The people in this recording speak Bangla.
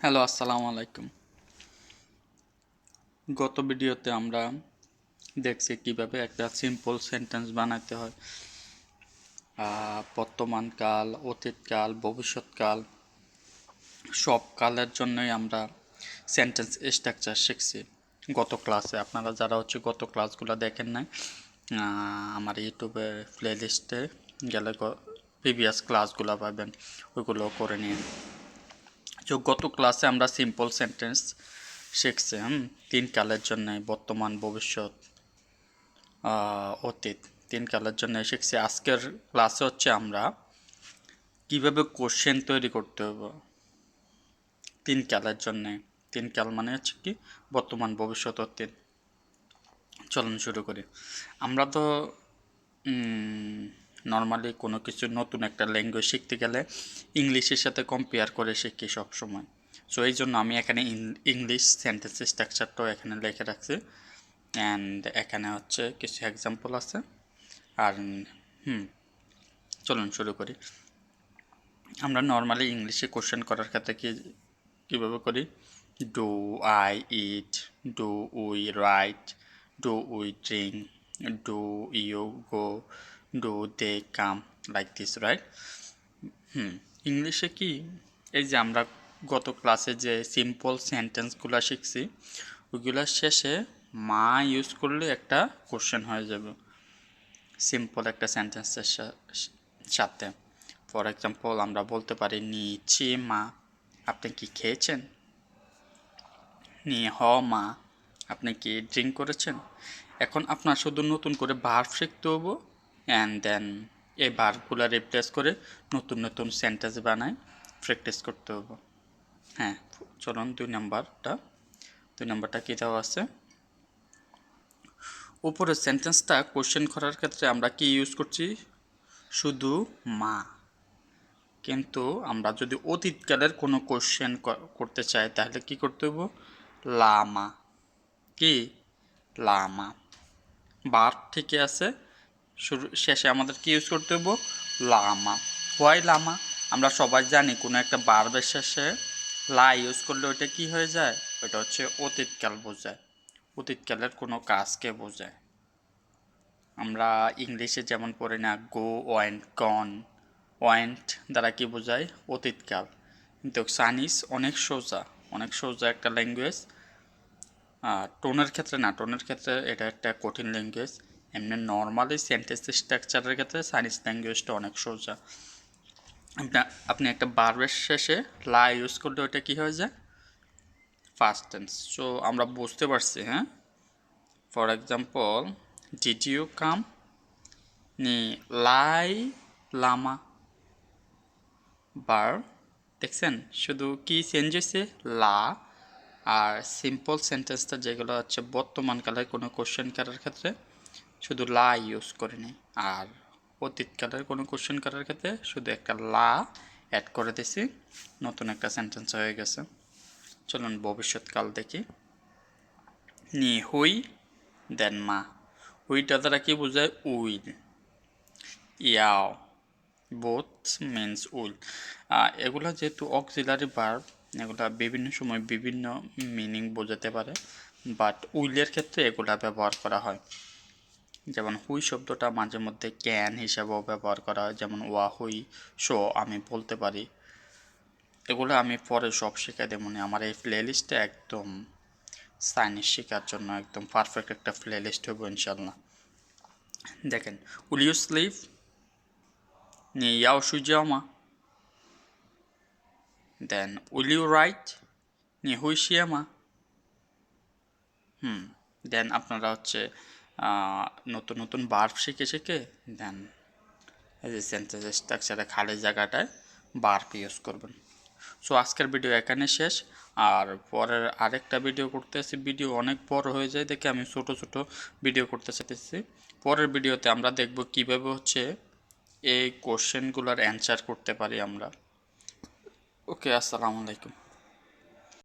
হ্যালো আসসালামু আলাইকুম। গত ভিডিওতে আমরা দেখছি কীভাবে একটা সিম্পল সেন্টেন্স বানাতে হয়। বর্তমানকাল অতীতকাল ভবিষ্যৎকাল সব কালের জন্যই আমরা সেন্টেন্স স্ট্রাকচার শিখছি। গত ক্লাসে আপনারা যারা হচ্ছে গত ক্লাসগুলো দেখেন আহ, আমার ইউটিউবে প্লে লিস্টে গেলে প্রিভিয়াস ক্লাসগুলো পাবেন ওইগুলো করে নিন। তো গত ক্লাসে আমরা সিম্পল সেন্টেন্স শিখছি, হুম? তিন কালের জন্য বর্তমান, ভবিষ্যৎ অতীত। তিন কালের জন্য শিখছি। আজকের ক্লাসে হচ্ছে আমরা কীভাবে কোশ্চেন তৈরি করতে হবে। তিন কালের জন্য। তিন কাল মানে হচ্ছে কি? বর্তমান, ভবিষ্যৎ, অতীত। চলুন শুরু করি। আমরা তো নর্মালি কোনো কিছু নতুন একটা ল্যাঙ্গুয়েজ শিখতে গেলে ইংলিশের সাথে কম্পেয়ার করে শিখি সব সময় সো এই জন্য আমি এখানে ইংলিশ সেন্টেন্স স্ট্রাকচারটাও এখানে লিখে রাখছি। অ্যান্ড এখানে হচ্ছে কিছু এক্সাম্পল আছে। আর, হুম, চলুন শুরু করি। আমরা নর্মালি ইংলিশে কোশ্চেন করার ক্ষেত্রে কি, কীভাবে করি? Do I eat do we write do we drink do you go do they come like this right hmm ইংলিশে কি? এই যে আমরা গত ক্লাসে যে সিম্পল সেন্টেন্সগুলো শিখছি ওইগুলোর শেষে মা ইউজ করলে একটা কোশ্চেন হয়ে যাবে। সিম্পল একটা সেন্টেন্সের সাথে। ফর এক্সাম্পল আমরা বলতে পারি, নিচে মা, আপনি কি খেয়েছেন? নি হ মা, আপনি কি ড্রিঙ্ক করেছেন? এখন আপনার শুধু নতুন করে ভার্ব শিখতে হব। অ্যান্ড দেন এই ভার্বগুলো রিপ্লেস করে নতুন নতুন সেন্টেন্স বানায় প্র্যাকটিস করতে হব। হ্যাঁ চলুন দুই নাম্বারটা। দুই নাম্বারটা কী দেওয়া আছে? উপরের সেন্টেন্সটা কোশ্চেন করার ক্ষেত্রে আমরা কি ইউজ করছি? শুধু মা। কিন্তু আমরা যদি অতীতকালের কোনো কোশ্চেন করতে চাই, তাহলে কি করতে হব? লামা। কি? লামা। বার ঠিকই আছে। শুরু, শেষে আমাদের কি ইউজ করতে হব লামা। হোয়াই লামা? আমরা সবাই জানি কোনো একটা বার্বের শেষে লা ইউজ করলে ওইটা কি হয়ে যায়? ওইটা হচ্ছে অতীতকাল বোঝায়। অতীতকালের কোনো কাজকে বোঝায়। আমরা ইংলিশে যেমন পড়ি না গো ওয়েন্ট গন ওয়েন্ট দ্বারা কি বোঝায়? অতীতকাল। কিন্তু সানিস অনেক সোজা অনেক সোজা একটা ল্যাঙ্গুয়েজ টোনের ক্ষেত্রে না টোনের ক্ষেত্রে এটা একটা কঠিন ল্যাঙ্গুয়েজ এমনি নর্মালি সেন্টেন্স স্ট্রাকচারের ক্ষেত্রে চাইনিজ ল্যাঙ্গুয়েজটা অনেক সোজা। আপনি একটা বার্বের শেষে লা ইউজ করলে ওটা কী হয়ে যায়? ফার্স্ট টেন্স সো আমরা বুঝতে পারছি হ্যাঁ? For example did you come নি, লাই, লামা। বার দেখছেন? শুধু কি চেঞ্জ হয়েছে? লা। আর সিম্পল সেন্টেন্সটা যেগুলো হচ্ছে বর্তমানকালের কোনো কোশ্চেন করার ক্ষেত্রে শুধু লা ইউজ করে নেই আর অতীতকালের কোনো কোশ্চেন করার ক্ষেত্রে শুধু একটা লা অ্যাড করে দিছি। নতুন একটা সেন্টেন্স হয়ে গেছে। চলুন ভবিষ্যৎকাল দেখি। নি হুই, দেন মা। হুইটা দ্বারা কি বোঝায়? উইল। ইয়াও। Both means will. এগুলো যেহেতু অক্সিলারি ভার্ব এগুলা বিভিন্ন সময় বিভিন্ন মিনিং বোঝাতে পারে। বাট উইলের ক্ষেত্রে এগুলা ব্যবহার করা হয়। যেমন হুই শব্দটা মাঝে মধ্যে ক্যান হিসাবেও ব্যবহার করা হয়, যেমন ওয়া, হুই, শো আমি বলতে পারি। এগুলো আমি পরে সব শেখাই দেবো আমার এই প্লে লিস্টে একদম সাইনিস শেখার জন্য একদম পারফেক্ট একটা প্লে লিস্ট হব ইনশাল্লাহ দেখেন উল ইউ স্লিভ নিয়ে ইয়াও সুইজাও মা দেন উইল ইউ রাইট নিয়ে হুই শিয়ামা হুম দেন আপনারা হচ্ছে নতুন নতুন বার্ব শিখে শিখে দেন এই যে সেন্টেন্স স্ট্রাকচারে খালি জায়গাটায় বার্ব ইউজ করবেন। সো আজকের ভিডিও এখানে শেষ। আর পরের আরেকটা ভিডিও করতে করতেছি ভিডিও অনেক বড় হয়ে যায় দেখে আমি ছোট ছোট ভিডিও করতে চাইতেছি। পরের ভিডিওতে আমরা দেখব কীভাবে হচ্ছে এই কোশ্চেনগুলোর অ্যান্সার করতে পারি আমরা। ওকে আসসালামু আলাইকুম।